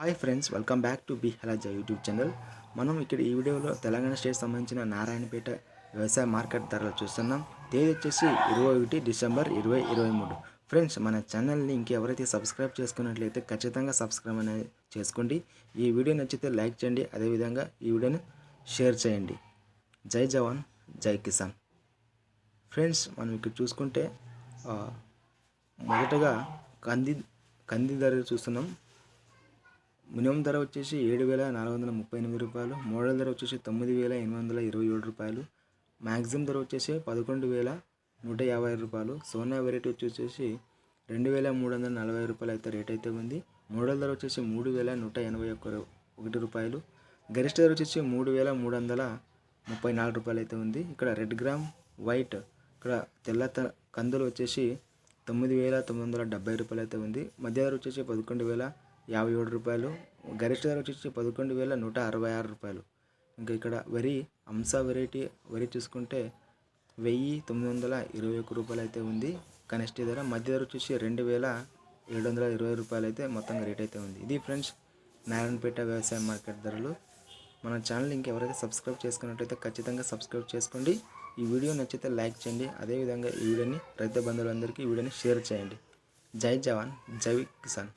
Hi friends welcome back to B హలాజ YouTube channel. మనం ఇక్కడ ఈ వీడియోలో తెలంగాణ స్టేట్ సంబంధించిన నారాయణపేట వ్యవసాయ మార్కెట్ ధరలు చూస్తున్నాం. తేదీ వచ్చేసి ఇరవై ఒకటి డిసెంబర్ ఇరవై ఇరవై మూడు. ఫ్రెండ్స్ మన ఛానల్ని ఇంకెవరైతే సబ్స్క్రైబ్ చేసుకున్నట్లయితే ఖచ్చితంగా సబ్స్క్రైబ్ అనేది చేసుకోండి. ఈ వీడియో నచ్చితే లైక్ చేయండి అదేవిధంగా ఈ వీడియోని షేర్ చేయండి. జై జవాన్ జై కిసాన్. ఫ్రెండ్స్ మనం ఇక్కడ చూసుకుంటే మొదటగా కంది కంది ధరలు చూస్తున్నాం. మినిమం ధర వచ్చేసి ఏడు వేల నాలుగు వందల ముప్పై ఎనిమిది రూపాయలు మోడల్ ధర వచ్చేసి తొమ్మిది వేల ఎనిమిది వందల ఇరవై ఏడు రూపాయలు మ్యాక్సిమం ధర వచ్చేసి పదకొండు వేల నూట యాభై రూపాయలు సోనా వెరైటీ వచ్చేసి రెండు వేల మూడు వందల నలభై రూపాయలు అయితే రేట్ అయితే ఉంది. మోడల్ ధర వచ్చేసి మూడు వేల నూట ఎనభై ఒక్క ఒకటి రూపాయలు గరిష్ట ధర వచ్చేసి మూడు వేల మూడు వందల ముప్పై నాలుగు రూపాయలు అయితే ఉంది. ఇక్కడ రెడ్ గ్రామ్ వైట్ ఇక్కడ తెల్ల కందులు వచ్చేసి తొమ్మిది వేల తొమ్మిది వందల డెబ్బై రూపాయలు అయితే ఉంది. మధ్య ధర వచ్చేసి పదకొండు వేల యాభై ఏడు రూపాయలు గరిష్ట ధర వచ్చేసి పదకొండు వేల నూట అరవై ఆరు రూపాయలు. ఇంకా ఇక్కడ వరి అంశ వెరైటీ వరి చూసుకుంటే వెయ్యి తొమ్మిది వందల ఇరవై ఒక్క రూపాయలు అయితే ఉంది. కనిష్ట ధర మధ్య ధర వచ్చేసి రెండు వేల ఏడు వందల ఇరవై రూపాయలు అయితే మొత్తంగా రేట్ అయితే ఉంది. ఇది ఫ్రెండ్స్ నారాయణపేట వ్యవసాయ మార్కెట్ ధరలు. మన ఛానల్ ఇంకెవరైతే సబ్స్క్రైబ్ చేసుకున్నట్లయితే ఖచ్చితంగా సబ్స్క్రైబ్ చేసుకోండి. ఈ వీడియో నచ్చితే లైక్ చేయండి. అదేవిధంగా ఈ వీడియోని రైతు బంధువులందరికీ ఈ వీడియోని షేర్ చేయండి. జై జవాన్ జై కిసాన్.